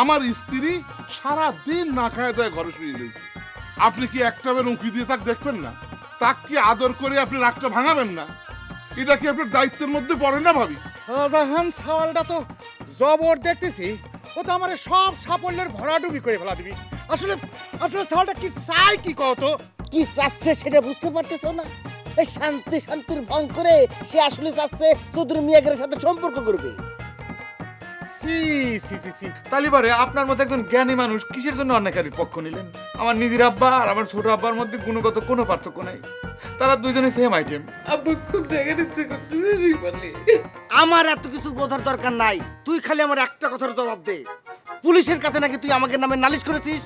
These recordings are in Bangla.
আমার স্ত্রী সারা দিন না খায় দেয় ঘরে শুয়ে রয়েছে। আপনি কি একটা বের উঁকি দিয়ে তাক দেখবেন না? তাক কি আদর করে আপনি রাগটা ভাঙাবেন না? এটা কি আপনার দায়িত্বের মধ্যে পড়ে না ভাবি? শাহজাহান সাওয়ালটা তো জবর দেখতেছি। ও তো আমার সব সাফল্যের ভরাডুবি করে ফেলা দিবি। আসলে আসলে সাওয়ালটা কি চাই কি কত কি চাচ্ছে সেটা বুঝতে পারতেছো না? এই শান্তি শান্তির ভং করে সে আসলে চাচ্ছে চৌধুরী মিয়াগের সাথে সম্পর্ক করবে। সি সি সি সি তালিবারে আপনার মতো একজন জ্ঞানী মানুষ কিসের জন্য অন্যায়কারীর পক্ষ নিলেন? আমার নিজের আব্বা আর আমার ছোট আব্বার মধ্যে গুণগত কোনো পার্থক্য নাই। তারা দুইজনে সেম আইটেম আব্বু খুব দেখার ইচ্ছে করতেছে শিবালি আমার এত কিছু বোঝার দরকার নাই। তুই খালি আমার একটা কথার জবাব দে। পুলিশের কাছে নাকি তুই আমাকে নামে নালিশ করেছিস?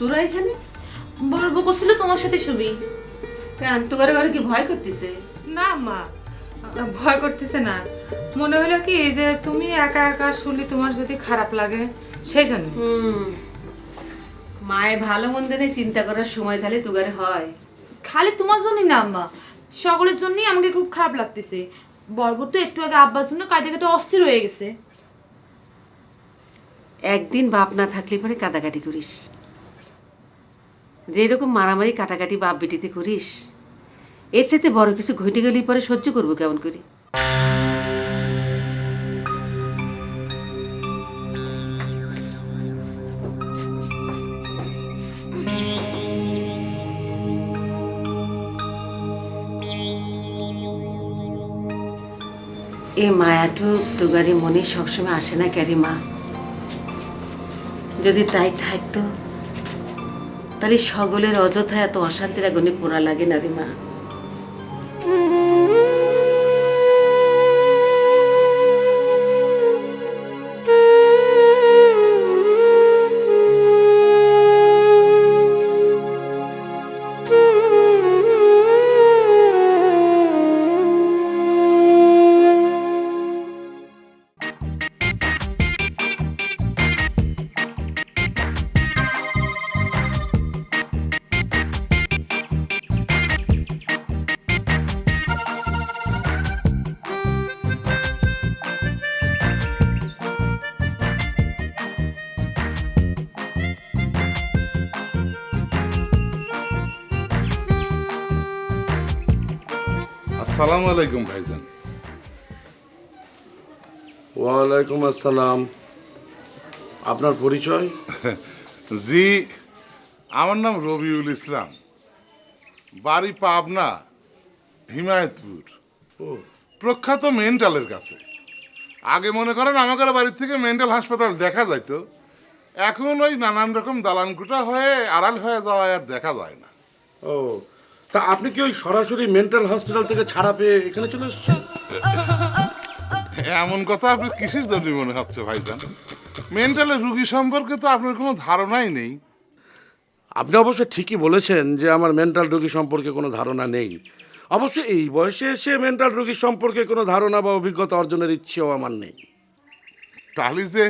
তোরা এখানে? বলব করছিল তোমার সাথে শুবি কেন? তোগারে ঘরে কি ভয় করতেছে? না মা। ভয় করতেছে না। মনে হলো কি যে তুমি একা একা শুনলে তোমার যদি খারাপ লাগে সেই জন্য। হুম। মায়ের ভালো মন্দ নিয়ে চিন্তা করার সময় তাহলে তোগারে হয়। খালি তোমার জন্যই না আম্মা সকলের জন্যই আমাকে খুব খারাপ লাগতেছে। বর্বর তো একটু আগে আব্বার জন্য কাজে কাটে অস্থির হয়ে গেছে। একদিন বাপ না থাকলে পরে কাটাকাটি করিস। যেই রকম মারামারি, কাটাকাটি বাপ বেটিতে করিস, এর সাথে বড় কিছু ঘটে গেলেই পরে সহ্য করব কেমন করে? এ মায়াটু তুগারি মনে সবসময় আসে না ক্যারি মা? যদি তাই থাকতো তাহলে সকলের অযথা এত অশান্তির আগুনে পোড়া লাগে না রে মা। আসসালামু আলাইকুম ভাইজান। ওয়ালাইকুম আসসালাম। আপনার পরিচয়? জি আমার নাম রবিউল ইসলাম। বাড়ি পাবনা হিমায়তপুর। প্রখ্যাত মেন্টালের কাছে। আগে মনে করেন আমাদের বাড়ির থেকে মেন্টাল হাসপাতাল দেখা যাইতো। এখন ওই নানান রকম দালানকুটা হয়ে আড়াল হয়ে যাওয়া আর দেখা যায় না। ও তা আপনি কি ওই সরাসরি মেন্টাল হসপিটাল থেকে ছাড়া পেয়ে এখানে চলে এসেছেন? এমন কথা আপনার কিসের জন্য মনে হচ্ছে ভাইজান? মেন্টালের রুগী সম্পর্কে তো আপনার কোনো ধারণাই নেই। আপনি অবশ্য ঠিকই বলেছেন যে আমার মেন্টাল রোগী সম্পর্কে কোনো ধারণা নেই। অবশ্য এই বয়সে এসে মেন্টাল রোগী সম্পর্কে কোনো ধারণা বা অভিজ্ঞতা অর্জনের ইচ্ছেও আমার নেই। তাহলে যে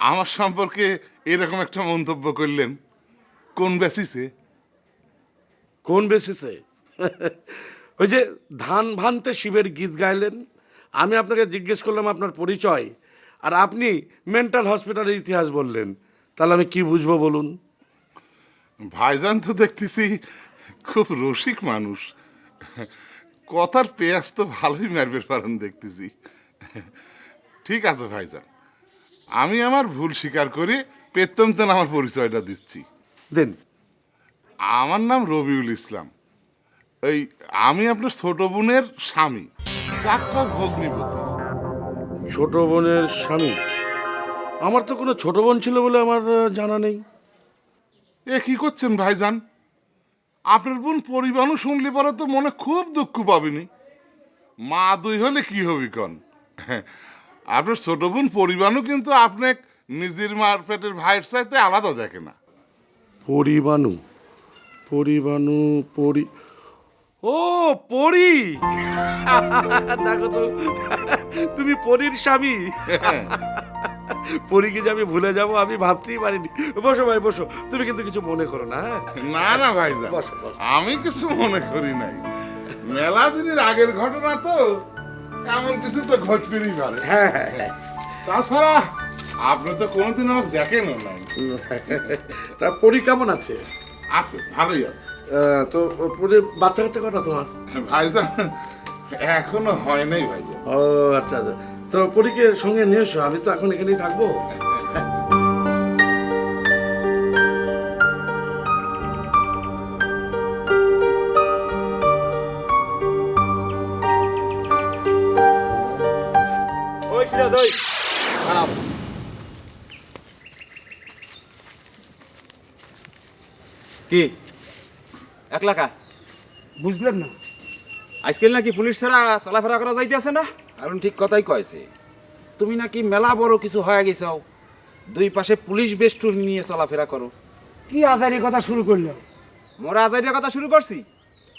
আমার সম্পর্কে এরকম একটা মন্তব্য করলেন কোন বেসিসে কোন বেসিসে? ওই যে ধান ভানতে শিবের গীত গাইলেন আমি আপনাকে জিজ্ঞেস করলাম আপনার পরিচয় আর আপনি মেন্টাল হসপিটালের ইতিহাস বললেন তাহলে আমি কি বুঝব বলুন? ভাইজান তো দেখতেছি খুব রসিক মানুষ কথার পেঁয়াজ তো ভালোই মারবে পারেন দেখতেছি। ঠিক আছে ভাইজান আমি আমার ভুল স্বীকার করে পেতমতেন আমার পরিচয়টা দিচ্ছি। দেন। আমার নাম রবিউল ইসলাম। এই আমি আপনার ছোট বোনের স্বামী চাক্কর ভগ্নিপতি। ছোট বোনের স্বামী? আমার তো কোনো ছোট বোন ছিল বলে আমার জানা নেই। এ কি করছেন ভাইজান? আপনার বোন পরিবারও শুনলে পরে তো মনে খুব দুঃখ পাবেনি। মা দুই হলে কি হবি কন? আপনার ছোট বোন পরিবারও কিন্তু আপনার নিজের মার পেটের ভাইয়ের চাইতে আলাদা দেখে না। পরিবাণু পরিবাণু পরি ও পরি! দেখো তো তুমি পরির স্বামী। পরীকে যে আমি ভুলে যাব আমি ভাবতেই পারিনি। বসো ভাই বসো। তুমি কিন্তু কিছু মনে করো না হ্যাঁ? না না বসো। আমি কিছু মনে করি নাই। মেলা দিনের আগের ঘটনা তো এমন কিছু তো ঘটবেই পারে। হ্যাঁ হ্যাঁ হ্যাঁ। তাছাড়া আপনি তো কোনোদিন আমাকে দেখেনও নাই। তা পরী কেমন আছে? আছে ভালোই আছে। তো পরীর বাচ্চা কাচ্চা কটা তোমার? ভাইজান এখনও হয় নাই ভাইজান। ও আচ্ছা আচ্ছা। তো পরীকে সঙ্গে নিয়ে এসো আমি তো এখন এখানেই থাকব। ওই সিরাজ ওই। কি? এক লাখা? বুঝলেন না। আজকাল নাকি পুলিশ ছাড়া চলাফেরা করা যাইতেছে না? কারণ ঠিক কথাই কয়েছে। তুমি নাকি মেলা বড় কিছু হয়ে গেছাও। দুই পাশে পুলিশ বেষ্টন নিয়ে চলাফেরা করো। কি আজারি কথা শুরু করল? মোরা আজাইরের কথা শুরু করছি?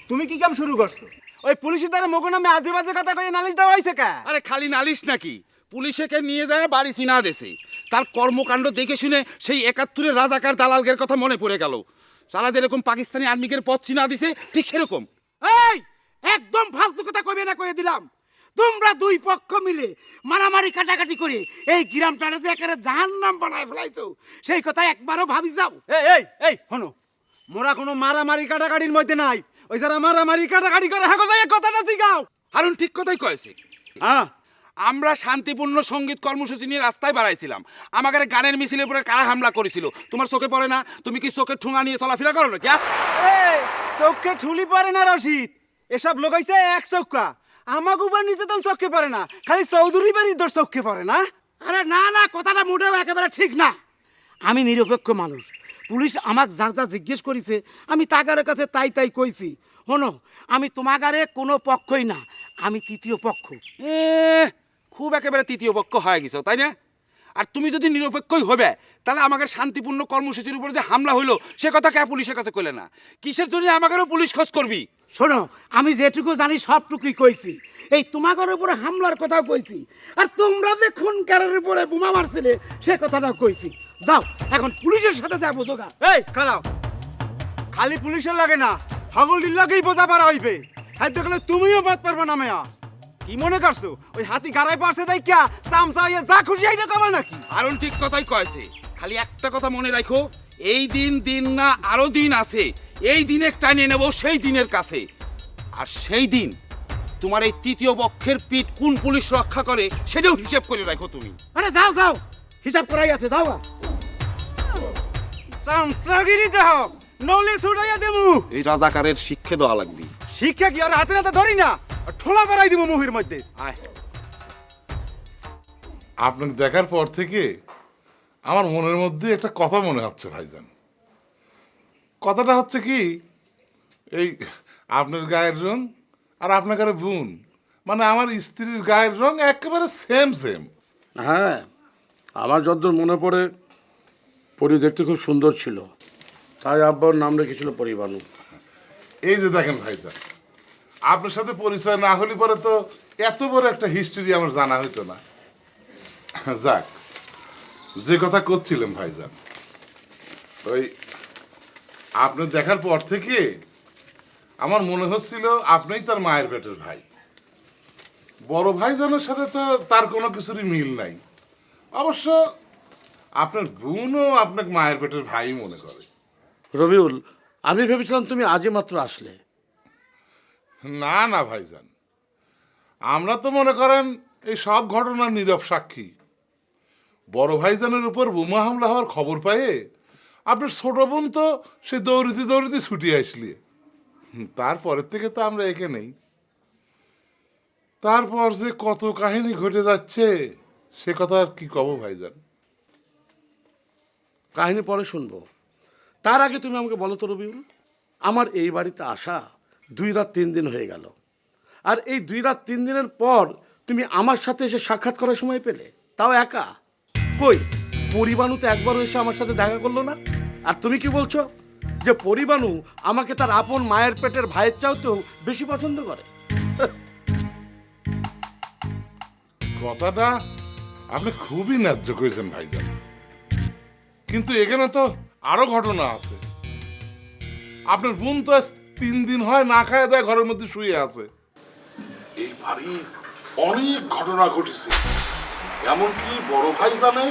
তুমি কি কাম শুরু করছ? ওই পুলিশের দ্বারা মগো নামে আজে বাজে কথা কয়ে নালিশ দেওয়া হয়েছে কা? আরে খালি নালিশ নাকি? পুলিশেকে নিয়ে যায় বাড়ি চিনা দেশে। তার কর্মকাণ্ড দেখে শুনে সেই একাত্তরের রাজাকার দালালগের কথা মনে পড়ে গেল। তারা যেরকম পাকিস্তানি আর্মিকের পথ চিনা দিছে ঠিক সেরকম। এই একদম ফালতু কথা কবে না কয়ে দিলাম। তোমরা দুই পক্ষ মিলে মারামারি কাটাকাটি করে এই গ্রামটারে যে একেবারে জাহান নাম বানায় ফেলাইছো সেই কথা একবারও ভাবি যাও। এই এই এই শোনো মোরা কোনো মারামারি কাটাকাটির মধ্যে নাই। ওই যারা মারামারি কাটাকাটি করে হাগো যাই কথাটা শিখাও হারুন ঠিক কথাই কয়েছে। হ্যাঁ আমরা শান্তিপূর্ণ সংগীত কর্মসূচি নিয়ে রাস্তায় বাড়াইছিলাম। আমাদের গানের মিছিলের উপরে কারা হামলা করেছিল? তোমার চোখে পড়ে না? তুমি কি চোখের ঠোঙা নিয়ে চলাফেরা করো না কি চোখে ঠুলি পড়ে না রশিদ? এসব লোক হইছে এক চৌকা আমাকে উপর নিচে তো চোখে পড়ে না। খালি চৌধুরী বাড়ির দোষ চোখে পড়ে না? আরে না না কথাটা মোটেও একেবারে ঠিক না। আমি নিরপেক্ষ মানুষ। পুলিশ আমাকে যা যা জিজ্ঞেস করেছে আমি তাগারের কাছে তাই তাই কইছি। শোনো আমি তোমাগারে কোনো পক্ষই না আমি তৃতীয় পক্ষ। এ, খুব একেবারে তৃতীয় পক্ষ হয়ে গেছো তাই না? আর তুমি যদি নিরপেক্ষই হবে তাহলে আমাকে শান্তিপূর্ণ কর্মসূচির উপরে যে হামলা হইল সে কথা কে পুলিশের কাছে কইলে না? কিসের জন্য আমাকেও পুলিশ খোঁজ করবি? শোনো আমি যেটুকু জানি সবটুকুই কইছি। এই তোমাদের উপরে হামলার কথাও কইছি। আর তোমরা যে খুনকারের উপরে বোমা মারছিলে সে কথাটাও কইছি। যাও এখন পুলিশের সাথে যা যোগা এই খারাও খালি পুলিশের লাগে না হাগলির লাগেই বোঝা পারা হইবে। খাদ্য গেলে তুমিও বাদ পারবে না মেয়া। কি মনে করছ? ওই হাতি গাড়াই পারছে তাই কিয়া চামচা যা খুশি এইটা কমা নাকি? আরন ঠিক কথাই কয়েছে। খালি একটা কথা মনে রাখো এই দিন দিন না আরও দিন আছে। এই দিনে টানিয়ে নেব সেই দিনের কাছে। আর সেই দিন তোমার এই তৃতীয় পক্ষের পিঠ কোন পুলিশ রক্ষা করে সেটাও হিসেব করে রাখো তুমি। আরে যাও যাও। হিসাব করাই আছে যাও। চামচাগিরি দেহ নলে ছুটাইয়া দেবু। এই রাজাকারের শিক্ষা দেওয়া লাগবে। শিক্ষা কি আর হাতে হাতে ধরি না? ঠোলা বাড়াই দিব মুহির মধ্যে। আয়। আপনাকে দেখার পর থেকে আমার মনের মধ্যে একটা কথা মনে হচ্ছে ভাইজান। কথাটা হচ্ছে কি এই আপনার গায়ের রং আর আপনার গায়ের বোন মানে আমার স্ত্রীর গায়ের রং একেবারে সেম সেম হ্যাঁ আমার যতদূর মনে পড়ে পরি দেখতে খুব সুন্দর ছিল। তাই আব্বার নাম রেখেছিল পরিবানু। এই যে দেখেন ভাইজান আপনার সাথে পরিচয় না হলে পরে তো এত বড় একটা হিস্ট্রি আমার জানা হইতো না। যাক, যে কথা করছিলাম ভাইজান, ওই আপনি দেখার পর থেকে আমার মনে হচ্ছিল আপনিই তার মায়ের পেটের ভাই। বড় ভাইজানের সাথে তো তার কোনো কিছুরই মিল নাই। অবশ্য আপনার বোনও আপনাকে মায়ের পেটের ভাই মনে করে। রবিউল, আমি ভেবেছিলাম তুমি আজই মাত্র আসলে। না না, ভাইজান। আমরা তো মনে করেন এই সব ঘটনার নীরব সাক্ষী। বড় ভাইজানের উপর বোমা হামলা হওয়ার খবর পায়ে আপনার ছোট বোন তো সে দৌড়িতে দৌড়িতে ছুটি আসলি। তারপরের থেকে তো আমরা একে নেই। তারপর যে কত কাহিনী ঘটে যাচ্ছে, সে কথা আর কি কব ভাইজান? কাহিনী পরে শুনব। তার আগে তুমি আমাকে বলো তো রবিউল, আমার এই বাড়িতে আসা দুই রাত, তিন দিন হয়ে গেল। আর এই দুই রাত, তিন দিনের পর তুমি আমার সাথে এসে সাক্ষাৎ করার সময় পেলে? তাও একা? কই? পরিবাণু তো একবারও এসে আমার সাথে দেখা করল না? আর তুমি কি বলছো? যে পরিবাণু আমাকে তার আপন মায়ের পেটের ভাইয়ের চাইতেও বেশি পছন্দ করে। কথাটা আপনি খুবই ন্যায্য করেছেন ভাইজান। কিন্তু এখানে তো আরও ঘটনা আছে। আপনার বোন তো তিন দিন হয় না খায় দেয় ঘরের মধ্যে শুয়ে আছে। এই বাড়ির অনেক ঘটনা ঘটেছে। এমনকি বড় ভাই জানে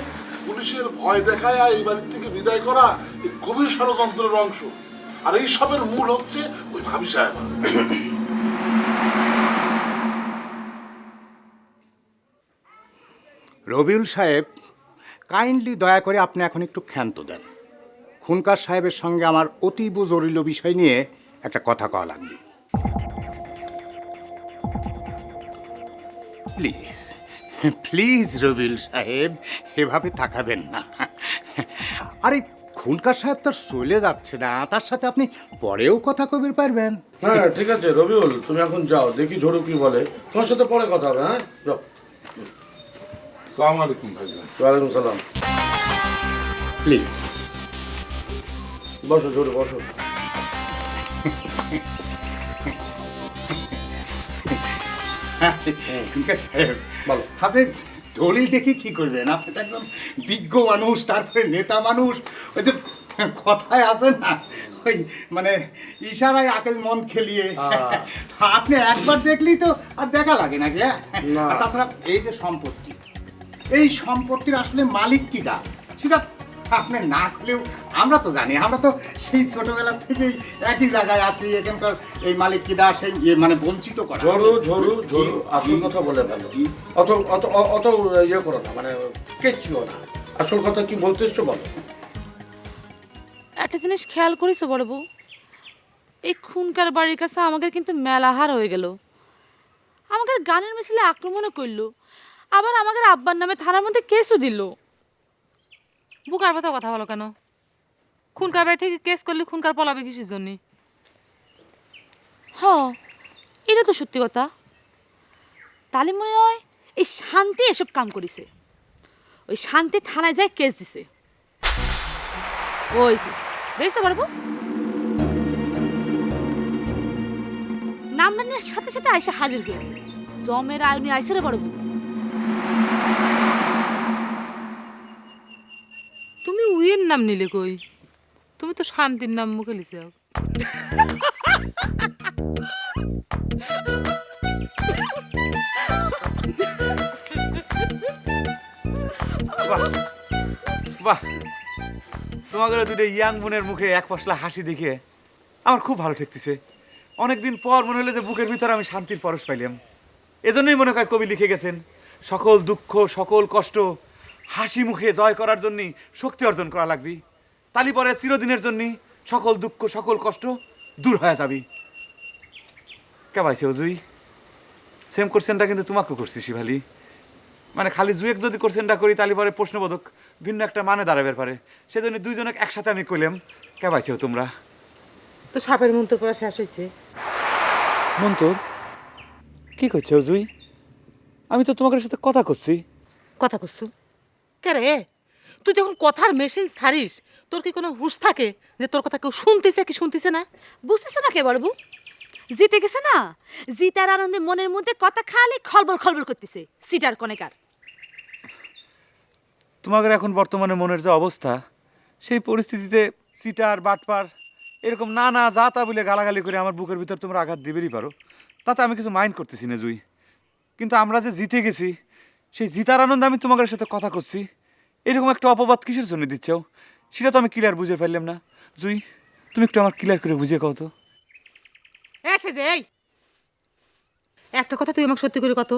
পুলিশের ভয় দেখায় আর এই বাড়ির থেকে বিদায় করা এই গভীর ষড়যন্ত্রের অংশ। আর এই সবের মূল হচ্ছে ওই ভাবি সাহেব। রবিউল সাহেব কাইন্ডলি দয়া করে আপনি এখন একটু ক্ষান্ত দেন। খুনকার সাহেবের সঙ্গে আমার অতীব জরুরি বিষয় নিয়ে একটা কথা কওয়া লাগবে। প্লিজ প্লিজ রবিউল সাহেব এভাবে তাকাবেন না। আরে খুনকার সাহেব তার চলে যাচ্ছে না তার সাথে আপনি পরেও কথা কবির পারবেন। হ্যাঁ ঠিক আছে রবিউল তুমি এখন যাও দেখি ঝড়ু কি বলে। তোমার সাথে পরে কথা হবে হ্যাঁ? যাও। সালাম আলাইকুম ভাইজান ওয়ালাইকুম সালাম। প্লিজ বসো ঝড়ু বসো। সাহেব বলো। আপনি দলিল দেখে কি করবেন? আপনি তো একদম বিজ্ঞ মানুষ তারপরে নেতা মানুষ। ওই যে কথায় আছে না ওই মানে ইশারায় আকেল মন খেলিয়ে। আপনি একবার দেখলেই তো আর দেখা লাগে হ্যাঁ? না। আর তাছাড়া এই যে সম্পত্তি এই সম্পত্তির আসলে মালিক কিটা সেটা আপনি না খুলেও আমরা তো জানি আমরা তো সেই ছোটবেলা থেকেই একই জায়গায় আছি এখানকার এই মালিক কিটা সেই ইয়ে মানে বঞ্চিত করা। ঝড়ু জি, ঝড়ু আসল কথা বলে জি। অত অত অত ইয়ে করো না মানে কেচিও না। আসল কথা কি বলতে এসছো বলো? একটা জিনিস খেয়াল করিস বড় বউ? এই খুনকার বাড়ির কাছে আমাদের কিন্তু মেলাহার হয়ে গেল। আমাদের গানের মিছিলে আক্রমণও করল। আবার আমাদের আব্বার নামে থানার মধ্যে কেসও দিল। বুকার মতো কথা বলো কেন? খুনকার বাড়ি থেকে কেস করলে খুনকার পলাবে কিসের জন্য? হ, এটা তো সত্যি কথা। তাহলে মনে হয় এই শান্তি এসব কাম করিছে। ওই শান্তি থানায় যায় কেস দিছে। ওই দেখছ পারব নিয়ে সাথে সাথে আয়সা হাজির হয়েছে। জমের আয়নি আইসে রে বড়বু। উইয়ের নাম নিলে কই? তুমি তো শান্তির নাম মুখে লিছাও বাহ বাহ। তোমাদের দুটো ইয়াং বোনের মুখে এক পশলা হাসি দেখে আমার খুব ভালো ঠেকতেছে। অনেকদিন পর মনে হলো যে বুকের ভিতরে আমি শান্তির পরশ পাইলাম। এজন্যই মনে হয় কবি লিখে গেছেন, সকল দুঃখ, সকল কষ্ট হাসি মুখে জয় করার জন্যই শক্তি অর্জন করা লাগবে। তালি পরে চিরদিনের জন্যই সকল দুঃখ সকল কষ্ট দূর হয়ে যাবে। কেবাইছে জুই? সেম কোশ্চেনটা কিন্তু তোমাকেও করছি শিভালি মানে খালি জুয়েক যদি কোশ্চেনটা করি তাহলে পরে প্রশ্নবোধক ভিন্ন একটা মানে দাঁড়াবে পারে। সেজন্য দুইজনক একসাথে আমি কইলাম কে পাইছো তোমরা? তো সাপের মন্ত্র পড়া শেষ হয়েছে মন্তর? কি করছ জুই? আমি তো তোমাদের সাথে কথা করছি কথা করছু কে রে? তুই যখন কথার মেশিন ছাড়িস তোর কি কোনো হুঁশ থাকে যে তোর কথা কেউ শুনতেছে কি শুনতেছে না? বুঝতেছ না কে বড়বু? জিতে গেছে না? জিতার আনন্দে মনের মধ্যে কথা খালি খলবল খলবল করতেছে সিটার কনেকার তোমাদের এখন বর্তমানে মনের যে অবস্থা সেই পরিস্থিতিতে সিটার বাটপার এরকম না না যা তা বলে গালাগালি করে আমার বুকের ভিতর তোমরা আঘাত দেবেরই পারো। তাতে আমি কিছু মাইন্ড করতেছি না জুই। কিন্তু আমরা যে জিতে গেছি সেই জিতার আনন্দ আমি তোমাদের সাথে কথা করছি। এরকম একটা অপবাদ কিসের জন্য দিচ্ছ? সেটা তো আমি ক্লিয়ার বুঝে ফেললাম না। জুই তুমি একটু আমার ক্লিয়ার করে বুঝিয়ে কত এসে যে এই। একটা কথা তুই আমাকে সত্যি করে কত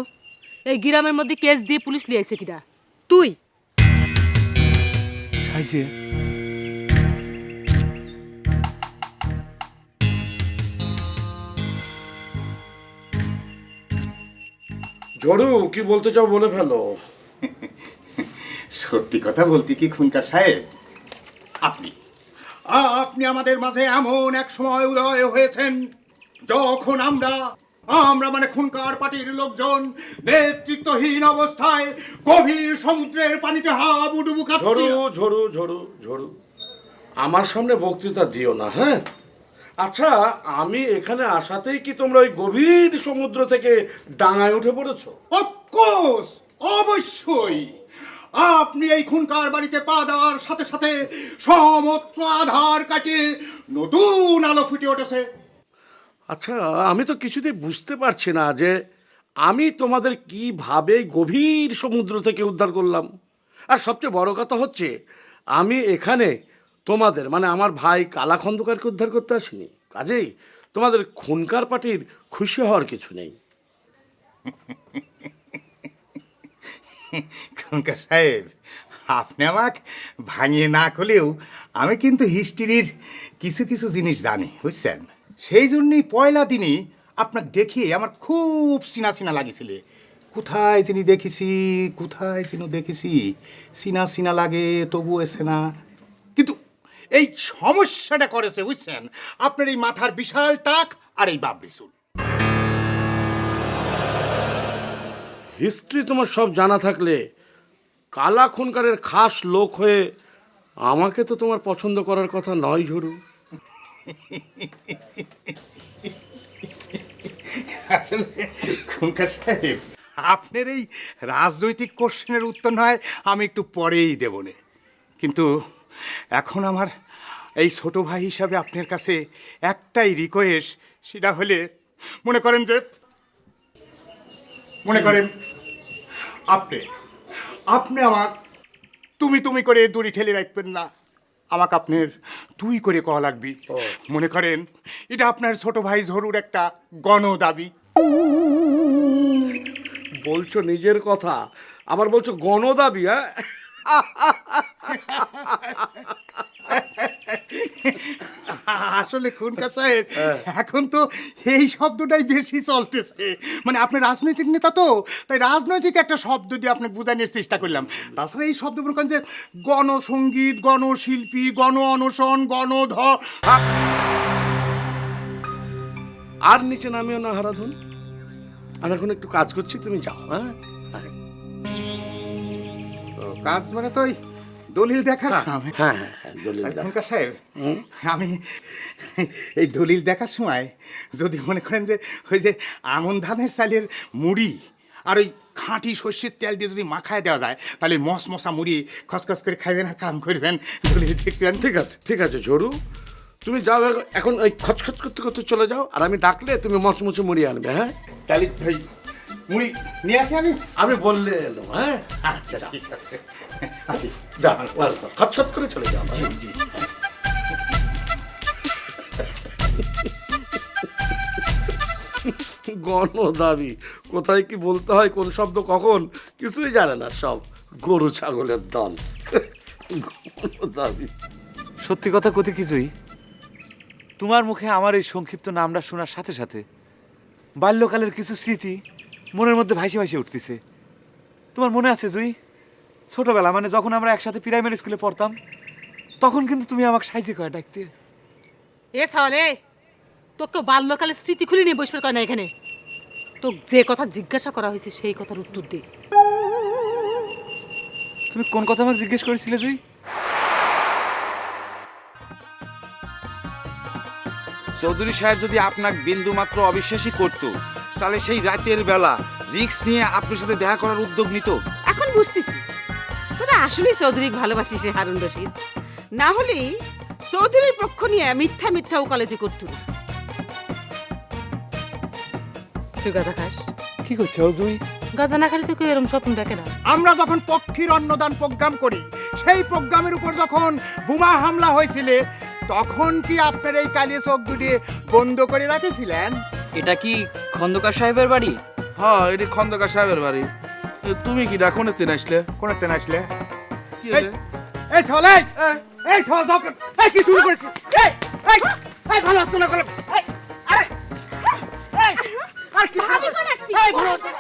এই গ্রামের মধ্যে কেস দিয়ে পুলিশ লিয়ে আইছে কিটা তুই। সাইজে ঝড়ু কি বলতে চাও বলে ফেলো। সত্যি কথা বলতে কি খুনকার সাহেব? আপনি? আপনি আমাদের মাঝে এমন এক সময় উদয় হয়েছেন যখন আমরা আমরা মানে খুনকার পার্টির লোকজন নেতৃত্বহীন অবস্থায় গভীর সমুদ্রের পানিতে হাবুডুবু খাচ্ছি ঝড়ু ঝড়ু ঝড়ু আমার সামনে বক্তৃতা দিও না হ্যাঁ? আচ্ছা আমি এখানে আসাতেই কি তোমরা ওই গভীর সমুদ্র থেকে ডাঙায় উঠে পড়েছো? অফকোর্স অবশ্যই। আপনি এই খুনকার বাড়িতে পা দেওয়ার সাথে সাথে সমস্ত আধার কাটিয়ে নতুন আলো ফুটে উঠেছে। আচ্ছা আমি তো কিছুতেই বুঝতে পারছি না যে আমি তোমাদের কীভাবে গভীর সমুদ্র থেকে উদ্ধার করলাম। আর সবচেয়ে বড় কথা হচ্ছে আমি এখানে তোমাদের মানে আমার ভাই কালা খন্দকারকে উদ্ধার করতে আসিনি? কাজেই তোমাদের খুনকার পার্টির খুশি হওয়ার কিছু নেই। খোকা সাহেব, আপনি আমাকে ভাঙিয়ে না করলেও আমি কিন্তু হিস্ট্রির কিছু কিছু জিনিস জানি, বুঝছেন? সেই জন্যই পয়লা দিনই আপনাকে দেখিয়ে আমার খুব চিনা চিনা লাগিছিল। কোথায় যিনি দেখেছি, কোথায় যিনি দেখেছি চিনা চিনা লাগে তবু এসে না। এই সমস্যাটা করেছে বুঝছেন? আপনার এই মাথার বিশাল টাক আর এই বাপ বিশুল হিস্ট্রি তোমার সব জানা থাকলে কালা খুনকারের খাস লোক হয়ে আমাকে তো তোমার পছন্দ করার কথা নয় ঝরু। আসলে খুনকার সাহেব আপনার এই রাজনৈতিক কোশ্চেনের উত্তর নয় আমি একটু পরেই দেবনে কিন্তু এখন আমার এই ছোট ভাই হিসাবে আপনার কাছে একটাই রিকোয়েস্ট সেটা হলে মনে করেন যে মনে করেন আপনি আপনি আমার তুমি তুমি করে দড়ি ঠেলে রাখবেন না আমাকে আপনার তুই করে কওয়া লাগবি। মনে করেন এটা আপনার ছোট ভাই ঝরুর একটা গণ দাবি বলছো নিজের কথা আবার বলছো গণ দাবি হ্যাঁ? আসলে খুনকা সাহেব এখন তো এই শব্দটাই বেশি চলতেছে। মানে আপনি রাজনৈতিক নেতা তো তাই রাজনৈতিক একটা শব্দ দিয়ে আপনি বোঝানোর চেষ্টা করলাম। তাছাড়া এই শব্দ মনে করেন যে গণসঙ্গীত গণশিল্পী গণ অনশন গণধ আর নিচে নামিও না হারাধন। আমি এখন একটু কাজ করছি তুমি যাও হ্যাঁ? হ্যাঁ কাজ মানে তো দলিল দেখার কাম। হ্যাঁ হ্যাঁ, হ্যাঁ, দলিল দাও। খুনকা সাহেব আমি এই দলিল দেখার সময় যদি মনে করেন যে ওই যে আমন ধানের চালের মুড়ি আর ওই খাঁটি সর্ষের তেল দিয়ে যদি মাখায় দেওয়া যায় তাহলে মস মশা মুড়ি খসখস করে খাইবেন আর কাম করবেন দলিল দেখবেন ঠিক আছে ঠিক আছে ঝরু তুমি যাও এখন- ওই খচখচ করতে করতে চলে যাও আর আমি ডাকলে তুমি মচমচে মুড়িয়ে আনবে হ্যাঁ তাহলে মুড়ি নিয়ে আসি আমি? আমি বললে এলো হ্যাঁ? আচ্ছা ঠিক আছে। আসি যা খচখচ করে চলে যাও। জি জি। গণদাবি কোথায় কি বলতে হয় কোন শব্দ কখন কিছুই জানে না সব। গরু ছাগলের দল। গণদাবি। সত্যি কথা কতি কিছুই তোমার মুখে আমার এই সংক্ষিপ্ত নামটা শোনার সাথে সাথে বাল্যকালের কিছু স্মৃতি মনের মধ্যে ভাসি ভাসি উঠতেছে। তোমার মনে আছে জুই? ছোটবেলা মানে যখন আমরা একসাথে প্রাইমারি স্কুলে পড়তাম তখন কিন্তু তুমি আমাকে সাইজে কয় ডাকতে। এ সাওয়ালে তোকে বাল্যকালের স্মৃতি খুলে নিয়ে বসবে কয় না এখানে? তোকে যে কথা জিজ্ঞাসা করা হয়েছে সেই কথার উত্তর দে। তুমি কোন কথা আমাকে জিজ্ঞেস করেছিলে জুই? চৌধুরী সাহেব যদি আপনাকে বিন্দুমাত্র অবিশ্বাসী করতো তাহলে সেই রাতের বেলা রিক্স নিয়ে আপনার সাথে দেখা করার উদ্যোগ নিত? এখন বুঝতেছি। তোরা আসলেই চৌধুরীকে ভালোবাসিস রে হারুন রশিদ। না হলে চৌধুরীর পক্ষ নিয়ে মিথ্যা মিথ্যা ওকালতি করতো। না তুই গাঁদা খাস। কি করছে জুই গাঁদা না খালি তো কেউ এরম স্বপ্ন দেখে না। আমরা যখন পক্ষীর অন্নদান প্রোগ্রাম করি সেই প্রোগ্রামের উপর যখন বোমা হামলা হয়েছিল তখন কি আপনার এই কালিয়ে চোখ দুটি বন্ধ করে রাখেছিলেন? এটা কি খন্দকার সাহেবের বাড়ি? হ্যাঁ এটি খন্দকার সাহেবের বাড়ি। এ, তুমি কি ডাকো না আসলে? কোন তেন আসলে? কি এই এই ছলে এই! চল যাও কেন? এই কি শুরু করেছিস? এই এই এই ভালো হচ্ছে না করে এই আরে! এই আর কি এই ভালো হচ্ছে না।